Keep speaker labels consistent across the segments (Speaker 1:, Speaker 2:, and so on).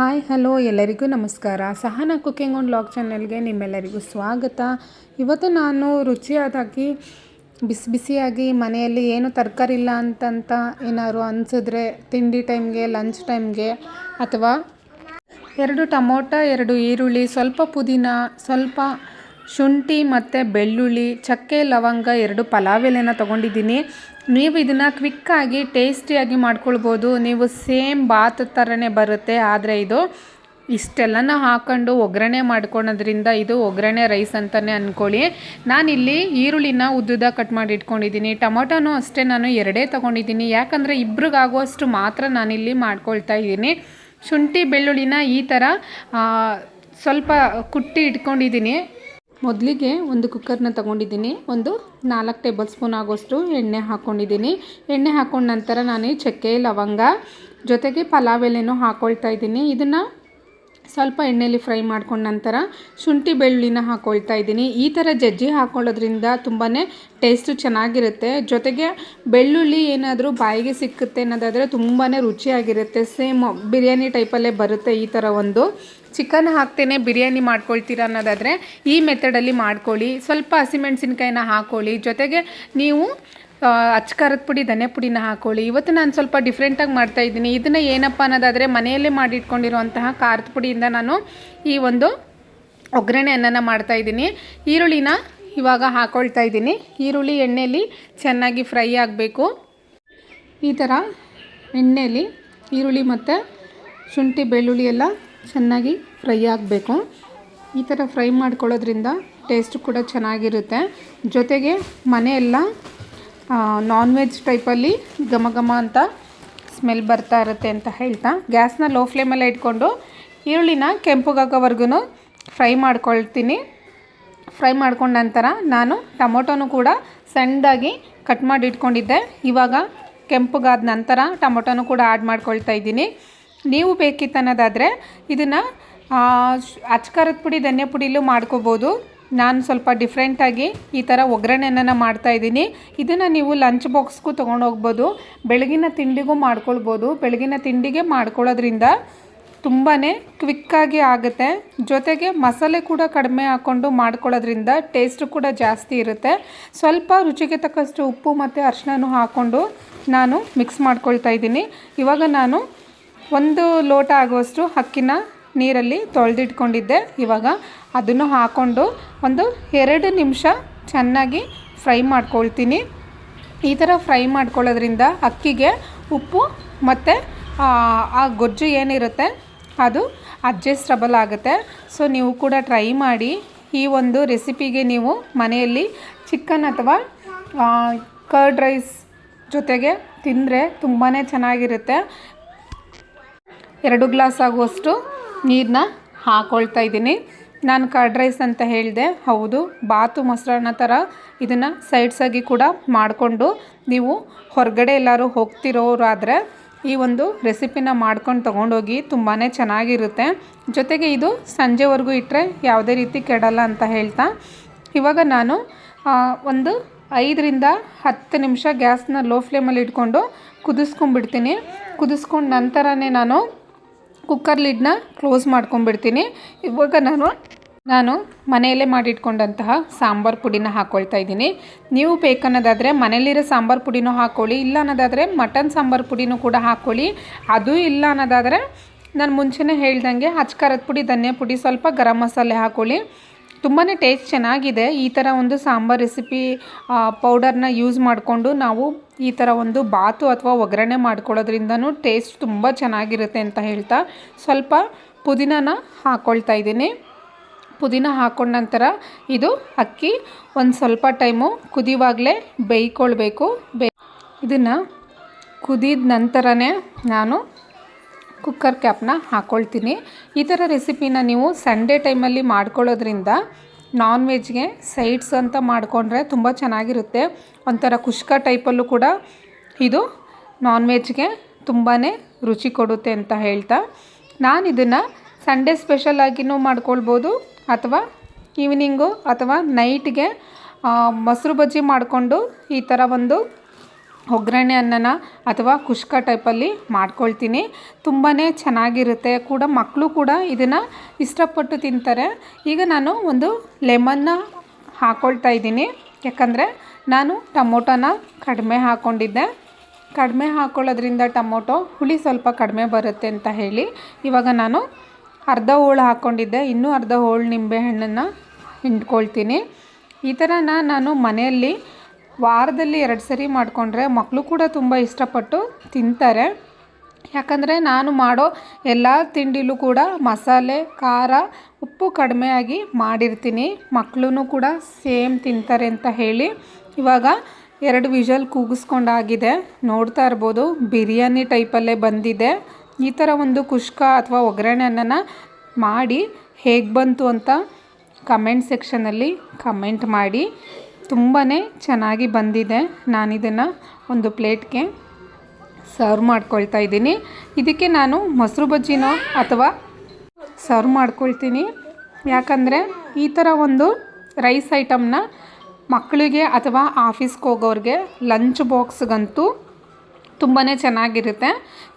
Speaker 1: Hi, hello, ಎಲ್ಲರಿಗೂ ನಮಸ್ಕಾರ. Sahana cooking on log ಚಾನಲ್ಗೆ ನಿಮ್ಮೆಲ್ಲರಿಗೂ ಸ್ವಾಗತ. ಇವತ್ತು ನಾನು ರುಚಿಯಾದಾಗಿ, ಬಿಸಿ ಬಿಸಿಯಾಗಿ, ಮನೆಯಲ್ಲಿ ಏನು ತರಕಾರಿ ಇಲ್ಲ ಅಂತಂತ ಏನಾದ್ರು ಅನಿಸಿದ್ರೆ, ತಿಂಡಿ ಟೈಮ್ಗೆ, ಲಂಚ್ ಟೈಮ್ಗೆ ಅಥವಾ ಎರಡು ಟೊಮೊಟೊ, ಎರಡು ಈರುಳ್ಳಿ, ಸ್ವಲ್ಪ ಪುದೀನ, ಸ್ವಲ್ಪ ಶುಂಠಿ ಮತ್ತು ಬೆಳ್ಳುಳ್ಳಿ, ಚಕ್ಕೆ, ಲವಂಗ, ಎರಡು ಪಲಾವ್ ಎಲೆನ ತೊಗೊಂಡಿದ್ದೀನಿ. ನೀವು ಇದನ್ನು ಕ್ವಿಕ್ಕಾಗಿ ಟೇಸ್ಟಿಯಾಗಿ ಮಾಡ್ಕೊಳ್ಬೋದು. ನೀವು ಸೇಮ್ ಬಾತ್ ಥರನೇ ಬರುತ್ತೆ. ಆದರೆ ಇದು ಇಷ್ಟೆಲ್ಲನ ಹಾಕೊಂಡು ಒಗ್ಗರಣೆ ಮಾಡ್ಕೊಳೋದ್ರಿಂದ ಇದು ಒಗ್ಗರಣೆ ರೈಸ್ ಅಂತಲೇ ಅಂದ್ಕೊಳ್ಳಿ ನಾನಿಲ್ಲಿ ಈರುಳ್ಳಿನ ಉದ್ದುದ ಕಟ್ ಮಾಡಿ ಇಟ್ಕೊಂಡಿದ್ದೀನಿ. ಟೊಮೊಟೊನೂ ಅಷ್ಟೇ ನಾನು ಎರಡೇ ತೊಗೊಂಡಿದ್ದೀನಿ. ಯಾಕಂದರೆ ಇಬ್ರಿಗಾಗುವಷ್ಟು ಮಾತ್ರ ನಾನಿಲ್ಲಿ ಮಾಡ್ಕೊಳ್ತಾ ಇದ್ದೀನಿ. ಶುಂಠಿ ಬೆಳ್ಳುಳ್ಳಿನ ಈ ಥರ ಸ್ವಲ್ಪ ಕುಟ್ಟಿ ಇಟ್ಕೊಂಡಿದ್ದೀನಿ. ಮೊದಲಿಗೆ ಒಂದು ಕುಕ್ಕರ್ನ ತಗೊಂಡಿದ್ದೀನಿ. ಒಂದು ನಾಲ್ಕು ಟೇಬಲ್ ಸ್ಪೂನ್ ಆಗೋಷ್ಟು ಎಣ್ಣೆ ಹಾಕ್ಕೊಂಡಿದ್ದೀನಿ ಎಣ್ಣೆ ಹಾಕೊಂಡ ನಂತರ ನಾನು ಚಕ್ಕೆ, ಲವಂಗ ಜೊತೆಗೆ ಪಲಾವ್ ಎಲೆನೂ ಹಾಕ್ಕೊಳ್ತಾ ಇದ್ದೀನಿ. ಇದನ್ನು ಸ್ವಲ್ಪ ಎಣ್ಣೆಯಲ್ಲಿ ಫ್ರೈ ಮಾಡ್ಕೊಂಡ ನಂತರ ಶುಂಠಿ ಬೆಳ್ಳುಳ್ಳಿನ ಹಾಕ್ಕೊಳ್ತಾ ಇದ್ದೀನಿ. ಈ ಥರ ಜಜ್ಜಿ ಹಾಕ್ಕೊಳ್ಳೋದ್ರಿಂದ ತುಂಬಾ ಟೇಸ್ಟು ಚೆನ್ನಾಗಿರುತ್ತೆ. ಜೊತೆಗೆ ಬೆಳ್ಳುಳ್ಳಿ ಏನಾದರೂ ಬಾಯಿಗೆ ಸಿಕ್ಕುತ್ತೆ ಅನ್ನೋದಾದರೆ ತುಂಬಾ ರುಚಿಯಾಗಿರುತ್ತೆ. ಸೇಮ್ ಬಿರಿಯಾನಿ ಟೈಪಲ್ಲೇ ಬರುತ್ತೆ ಈ ಥರ ಒಂದು. ಚಿಕನ್ ಹಾಕ್ತೇನೆ, ಬಿರಿಯಾನಿ ಮಾಡ್ಕೊಳ್ತೀರಾ ಅನ್ನೋದಾದರೆ ಈ ಮೆಥಡಲ್ಲಿ ಮಾಡ್ಕೊಳ್ಳಿ. ಸ್ವಲ್ಪ ಹಸಿಮೆಣಸಿನ್ಕಾಯಿನ ಹಾಕ್ಕೊಳ್ಳಿ ಜೊತೆಗೆ ನೀವು ಆ, ಅಚ್ಚ ಖಾರದ ಪುಡಿ ಧನೆ ಪುಡಿನ ಹಾಕೊಳ್ಳಿ. ಇವತ್ತು ನಾನು ಸ್ವಲ್ಪ ಡಿಫ್ರೆಂಟಾಗಿ ಮಾಡ್ತಾ ಇದ್ದೀನಿ. ಇದನ್ನು ಏನಪ್ಪ ಅನ್ನೋದಾದರೆ ಮನೆಯಲ್ಲೇ ಮಾಡಿಟ್ಕೊಂಡಿರುವಂತಹ ಖಾರದ ಪುಡಿಯಿಂದ ನಾನು ಈ ಒಂದು ಒಗ್ಗರಣೆ ಅನ್ನನ ಮಾಡ್ತಾ ಇದ್ದೀನಿ. ಈರುಳ್ಳಿನ ಇವಾಗ ಹಾಕೊಳ್ತಾ ಇದ್ದೀನಿ. ಈರುಳ್ಳಿ ಎಣ್ಣೆಯಲ್ಲಿ ಚೆನ್ನಾಗಿ ಫ್ರೈ ಆಗಬೇಕು. ಈ ಥರ ಎಣ್ಣೆಯಲ್ಲಿ ಈರುಳ್ಳಿ ಮತ್ತು ಶುಂಠಿ ಬೆಳ್ಳುಳ್ಳಿ ಎಲ್ಲ ಚೆನ್ನಾಗಿ ಫ್ರೈ ಆಗಬೇಕು. ಈ ಥರ ಫ್ರೈ ಮಾಡ್ಕೊಳ್ಳೋದ್ರಿಂದ ಟೇಸ್ಟ್ ಕೂಡ ಚೆನ್ನಾಗಿರುತ್ತೆ. ಜೊತೆಗೆ ಮನೆಯೆಲ್ಲ ನಾನ್ ವೆಜ್ ಟೈಪಲ್ಲಿ ಘಮ ಘಮ ಅಂತ ಸ್ಮೆಲ್ ಬರ್ತಾ ಇರುತ್ತೆ ಅಂತ ಹೇಳ್ತಾ. ಗ್ಯಾಸ್ನ ಲೋ ಫ್ಲೇಮಲ್ಲೇ ಇಟ್ಕೊಂಡು ಈರುಳ್ಳಿನ ಕೆಂಪುಗಾಗೋವರೆಗೂ ಫ್ರೈ ಮಾಡ್ಕೊಳ್ತೀನಿ. ಫ್ರೈ ಮಾಡ್ಕೊಂಡ ನಂತರ ನಾನು ಟೊಮೊಟೊನು ಕೂಡ ಸಣ್ಣದಾಗಿ ಕಟ್ ಮಾಡಿ ಇಟ್ಕೊಂಡಿದ್ದೆ. ಇವಾಗ ಕೆಂಪುಗಾದ ನಂತರ ಟೊಮೊಟೊನು ಕೂಡ ಆ್ಯಡ್ ಮಾಡ್ಕೊಳ್ತಾ ಇದ್ದೀನಿ. ನೀವು ಬೇಕಿತ್ತು ಅನ್ನೋದಾದರೆ ಇದನ್ನು ಅಚ್ಕಾರದ ಪುಡಿ ಧನ್ಯ ಪುಡಿಲೂ ಮಾಡ್ಕೋಬೋದು. ನಾನು ಸ್ವಲ್ಪ ಡಿಫ್ರೆಂಟಾಗಿ ಈ ಥರ ಒಗ್ಗರಣೆನ ಮಾಡ್ತಾ ಇದ್ದೀನಿ. ಇದನ್ನು ನೀವು ಲಂಚ್ ಬಾಕ್ಸ್ಗೂ ತೊಗೊಂಡೋಗ್ಬೋದು. ಬೆಳಗಿನ ತಿಂಡಿಗೂ ಮಾಡ್ಕೊಳ್ಬೋದು. ಬೆಳಗಿನ ತಿಂಡಿಗೆ ಮಾಡ್ಕೊಳ್ಳೋದ್ರಿಂದ ತುಂಬಾ ಕ್ವಿಕ್ಕಾಗಿ ಆಗುತ್ತೆ. ಜೊತೆಗೆ ಮಸಾಲೆ ಕೂಡ ಕಡಿಮೆ ಹಾಕ್ಕೊಂಡು ಮಾಡ್ಕೊಳ್ಳೋದ್ರಿಂದ ಟೇಸ್ಟು ಕೂಡ ಜಾಸ್ತಿ ಇರುತ್ತೆ. ಸ್ವಲ್ಪ ರುಚಿಗೆ ತಕ್ಕಷ್ಟು ಉಪ್ಪು ಮತ್ತು ಅರಿಶಿನೂ ಹಾಕ್ಕೊಂಡು ನಾನು ಮಿಕ್ಸ್ ಮಾಡ್ಕೊಳ್ತಾ ಇದ್ದೀನಿ. ಇವಾಗ ನಾನು ಒಂದು ಲೋಟ ಆಗುವಷ್ಟು ಅಕ್ಕಿನ ನೀರಲ್ಲಿ ತೊಳೆದಿಟ್ಕೊಂಡಿದ್ದೆ. ಇವಾಗ ಅದನ್ನು ಹಾಕ್ಕೊಂಡು ಒಂದು ಎರಡು ನಿಮಿಷ ಚೆನ್ನಾಗಿ ಫ್ರೈ ಮಾಡ್ಕೊಳ್ತೀನಿ. ಈ ಥರ ಫ್ರೈ ಮಾಡ್ಕೊಳ್ಳೋದ್ರಿಂದ ಅಕ್ಕಿಗೆ ಉಪ್ಪು ಮತ್ತು, ಆ ಗೊಜ್ಜು ಏನಿರುತ್ತೆ ಅದು ಅಡ್ಜಸ್ಟಬಲ್ ಆಗುತ್ತೆ. ಸೊ, ನೀವು ಕೂಡ ಟ್ರೈ ಮಾಡಿ. ಈ ಒಂದು ರೆಸಿಪಿಗೆ ನೀವು ಮನೆಯಲ್ಲಿ ಚಿಕನ್ ಅಥವಾ ಕರ್ಡ್ ರೈಸ್ ಜೊತೆಗೆ ತಿಂದರೆ ತುಂಬಾ ಚೆನ್ನಾಗಿರುತ್ತೆ. ಎರಡು ಗ್ಲಾಸ್ ಆಗುವಷ್ಟು ನೀರನ್ನ ಹಾಕ್ಕೊಳ್ತಾ ಇದ್ದೀನಿ. ನಾನು ಕರ್ಡ್ ರೈಸ್ ಅಂತ ಹೇಳಿದೆ. ಹೌದು, ಬಾತು ಮೊಸರನ್ನ ಥರ ಇದನ್ನು ಸೈಡ್ಸಾಗಿ ಕೂಡ ಮಾಡಿಕೊಂಡು ನೀವು ಹೊರಗಡೆ ಎಲ್ಲರೂ ಹೋಗ್ತಿರೋರಾದರೆ ಈ ಒಂದು ರೆಸಿಪಿನ ಮಾಡ್ಕೊಂಡು ತೊಗೊಂಡೋಗಿ ತುಂಬಾ ಚೆನ್ನಾಗಿರುತ್ತೆ. ಜೊತೆಗೆ ಇದು ಸಂಜೆವರೆಗೂ ಇಟ್ಟರೆ ಯಾವುದೇ ರೀತಿ ಕೆಡಲ್ಲ ಅಂತ ಹೇಳ್ತಾ. ಇವಾಗ ನಾನು ಒಂದು ಐದರಿಂದ ಹತ್ತು ನಿಮಿಷ ಗ್ಯಾಸ್ನ ಲೋ ಫ್ಲೇಮಲ್ಲಿ ಇಟ್ಕೊಂಡು ಕುದಿಸ್ಕೊಂಡ್ಬಿಡ್ತೀನಿ. ಕುದಿಸ್ಕೊಂಡು ನಂತರನೇ ನಾನು ಕುಕ್ಕರ್ ಲಿಡ್ನ ಕ್ಲೋಸ್ ಮಾಡ್ಕೊಂಡ್ಬಿಡ್ತೀನಿ. ಇವಾಗ ನಾನು ನಾನು ಮನೆಯಲ್ಲೇ ಮಾಡಿಟ್ಕೊಂಡಂತಹ ಸಾಂಬಾರು ಪುಡಿನ ಹಾಕ್ಕೊಳ್ತಾ ಇದ್ದೀನಿ. ನೀವು ಬೇಕನ್ನೋದಾದರೆ ಮನೇಲಿರೋ ಸಾಂಬಾರು ಪುಡಿನೂ ಹಾಕ್ಕೊಳ್ಳಿ ಇಲ್ಲ ಅನ್ನೋದಾದರೆ ಮಟನ್ ಸಾಂಬಾರು ಪುಡಿನೂ ಕೂಡ ಹಾಕ್ಕೊಳ್ಳಿ ಅದು ಇಲ್ಲ ಅನ್ನೋದಾದರೆ ನಾನು ಮುಂಚೆನೇ ಹೇಳ್ದಂಗೆ ಖಾರದ ಪುಡಿ, ಧನಿಯಾ ಪುಡಿ ಸ್ವಲ್ಪ ಗರಂ ಮಸಾಲೆ ಹಾಕ್ಕೊಳ್ಳಿ ತುಂಬಾ ಟೇಸ್ಟ್ ಚೆನ್ನಾಗಿದೆ. ಈ ಥರ ಒಂದು ಸಾಂಬಾರ್ ರೆಸಿಪಿ ಪೌಡರ್ನ ಯೂಸ್ ಮಾಡಿಕೊಂಡು ನಾವು ಈ ಥರ ಒಂದು ಬಾತು ಅಥವಾ ಒಗ್ಗರಣೆ ಮಾಡ್ಕೊಳ್ಳೋದ್ರಿಂದನೂ ಟೇಸ್ಟ್ ತುಂಬ ಚೆನ್ನಾಗಿರುತ್ತೆ ಅಂತ ಹೇಳ್ತಾ ಸ್ವಲ್ಪ ಪುದೀನನ ಹಾಕ್ಕೊಳ್ತಾ ಇದ್ದೀನಿ. ಪುದೀನ ಹಾಕ್ಕೊಂಡ ನಂತರ ಇದು ಅಕ್ಕಿ ಒಂದು ಸ್ವಲ್ಪ ಟೈಮು ಕುದಿವಾಗಲೇ ಬೇಯ್ಕೊಳ್ಬೇಕು. ಬೇ ಇದನ್ನು ಕುದಿದ ನಂತರನೇ ನಾನು ಕುಕ್ಕರ್ ಕ್ಯಾಪ್ನ ಹಾಕ್ಕೊಳ್ತೀನಿ ಈ ಥರ ರೆಸಿಪಿನ ನೀವು ಸಂಡೇ ಟೈಮಲ್ಲಿ ಮಾಡ್ಕೊಳ್ಳೋದ್ರಿಂದ ನಾನ್ ವೆಜ್ಗೆ ಸೈಡ್ಸ್ ಅಂತ ಮಾಡಿಕೊಂಡ್ರೆ ತುಂಬ ಚೆನ್ನಾಗಿರುತ್ತೆ. ಒಂಥರ ಕುಷ್ಕ ಟೈಪಲ್ಲೂ ಕೂಡ ಇದು ನಾನ್ ವೆಜ್ಗೆ ತುಂಬಾ ರುಚಿ ಕೊಡುತ್ತೆ ಅಂತ ಹೇಳ್ತಾ. ನಾನು ಇದನ್ನು ಸಂಡೇ ಸ್ಪೆಷಲ್ ಆಗಿನೂ ಮಾಡ್ಕೊಳ್ಬೋದು ಅಥವಾ ಈವ್ನಿಂಗು ಅಥವಾ ನೈಟ್ಗೆ ಮೊಸರು ಬಜ್ಜಿ ಮಾಡಿಕೊಂಡು ಈ ಥರ ಒಂದು ಒಗ್ಗರಣೆ ಅನ್ನನ ಅಥವಾ ಕುಷ್ಕ ಟೈಪಲ್ಲಿ ಮಾಡ್ಕೊಳ್ತೀನಿ. ತುಂಬಾ ಚೆನ್ನಾಗಿರುತ್ತೆ ಕೂಡ. ಮಕ್ಕಳು ಕೂಡ ಇದನ್ನು ಇಷ್ಟಪಟ್ಟು ತಿಂತಾರೆ. ಈಗ ನಾನು ಒಂದು ಲೆಮನ್ನ ಹಾಕ್ಕೊಳ್ತಾ ಇದ್ದೀನಿ. ಯಾಕಂದರೆ ನಾನು ಟೊಮೊಟೊನ ಕಡಿಮೆ ಹಾಕ್ಕೊಂಡಿದ್ದೆ ಕಡಿಮೆ ಹಾಕ್ಕೊಳ್ಳೋದ್ರಿಂದ ಟೊಮೊಟೊ ಹುಳಿ ಸ್ವಲ್ಪ ಕಡಿಮೆ ಬರುತ್ತೆ ಅಂತ ಹೇಳಿ ಇವಾಗ ನಾನು ಅರ್ಧ ಹೋಳು ಹಾಕ್ಕೊಂಡಿದ್ದೆ ಇನ್ನೂ ಅರ್ಧ ಹೋಳು ನಿಂಬೆಹಣ್ಣನ್ನು ಹಿಂಡ್ಕೊಳ್ತೀನಿ. ಈ ಥರನ ನಾನು ಮನೆಯಲ್ಲಿ ವಾರದಲ್ಲಿ ಎರಡು ಸರಿ ಮಾಡಿಕೊಂಡ್ರೆ ಮಕ್ಕಳು ಕೂಡ ತುಂಬ ಇಷ್ಟಪಟ್ಟು ತಿಂತಾರೆ. ಯಾಕಂದರೆ ನಾನು ಮಾಡೋ ಎಲ್ಲ ತಿಂಡಿಲೂ ಕೂಡ ಮಸಾಲೆ, ಖಾರ, ಉಪ್ಪು ಕಡಿಮೆಯಾಗಿ ಮಾಡಿರ್ತೀನಿ. ಮಕ್ಕಳೂ ಕೂಡ ಸೇಮ್ ತಿಂತಾರೆ ಅಂತ ಹೇಳಿ ಇವಾಗ ಎರಡು ವಿಷಲ್ ಕೂಗಿಸ್ಕೊಂಡಾಗಿದೆ. ನೋಡ್ತಾ ಇರ್ಬೋದು, ಬಿರಿಯಾನಿ ಟೈಪಲ್ಲೇ ಬಂದಿದೆ. ಈ ಥರ ಒಂದು ಕುಷ್ಕ ಅಥವಾ ಒಗ್ಗರಣೆ ಅನ್ನನ ಮಾಡಿ ಹೇಗೆ ಬಂತು ಅಂತ ಕಮೆಂಟ್ ಸೆಕ್ಷನಲ್ಲಿ ಕಮೆಂಟ್ ಮಾಡಿ. ತುಂಬಾ ಚೆನ್ನಾಗಿ ಬಂದಿದೆ. ನಾನಿದನ್ನು ಒಂದು ಪ್ಲೇಟ್ಗೆ ಸರ್ವ್ ಮಾಡ್ಕೊಳ್ತಾ ಇದ್ದೀನಿ. ಇದಕ್ಕೆ ನಾನು ಮೊಸರು ಬಜ್ಜಿನೋ ಅಥವಾ ಸರ್ವ್ ಮಾಡ್ಕೊಳ್ತೀನಿ. ಯಾಕಂದರೆ ಈ ಥರ ಒಂದು ರೈಸ್ ಐಟಮ್ನ ಮಕ್ಕಳಿಗೆ ಅಥವಾ ಆಫೀಸ್ಗೆ ಹೋಗೋರಿಗೆ ಲಂಚ್ ಬಾಕ್ಸ್ಗಂತೂ ತುಂಬಾ ಚೆನ್ನಾಗಿರುತ್ತೆ.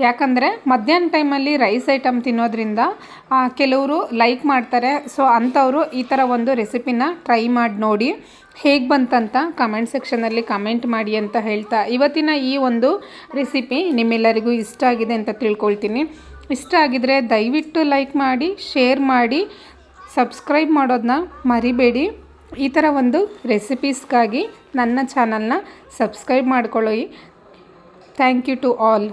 Speaker 1: ಯಾಕಂದರೆ ಮಧ್ಯಾಹ್ನ ಟೈಮಲ್ಲಿ ರೈಸ್ ಐಟಮ್ ತಿನ್ನೋದ್ರಿಂದ ಕೆಲವರು ಲೈಕ್ ಮಾಡ್ತಾರೆ. ಸೊ ಅಂಥವರು ಈ ಥರ ಒಂದು ರೆಸಿಪಿನ ಟ್ರೈ ಮಾಡಿ ನೋಡಿ ಹೇಗೆ ಬಂತಂತ ಕಮೆಂಟ್ ಸೆಕ್ಷನಲ್ಲಿ ಕಮೆಂಟ್ ಮಾಡಿ ಅಂತ ಹೇಳ್ತಾ ಇವತ್ತಿನ ಈ ಒಂದು ರೆಸಿಪಿ ನಿಮ್ಮೆಲ್ಲರಿಗೂ ಇಷ್ಟ ಆಗಿದೆ ಅಂತ ತಿಳ್ಕೊಳ್ತೀನಿ. ಇಷ್ಟ ಆಗಿದರೆ ದಯವಿಟ್ಟು ಲೈಕ್ ಮಾಡಿ ಶೇರ್ ಮಾಡಿ ಸಬ್ಸ್ಕ್ರೈಬ್ ಮಾಡೋದನ್ನ ಮರಿಬೇಡಿ. ಈ ಥರ ಒಂದು ರೆಸಿಪೀಸ್ಗಾಗಿ ನನ್ನ ಚಾನಲ್ನ ಸಬ್ಸ್ಕ್ರೈಬ್ ಮಾಡ್ಕೊಳ್ಳಿ. Thank you to all.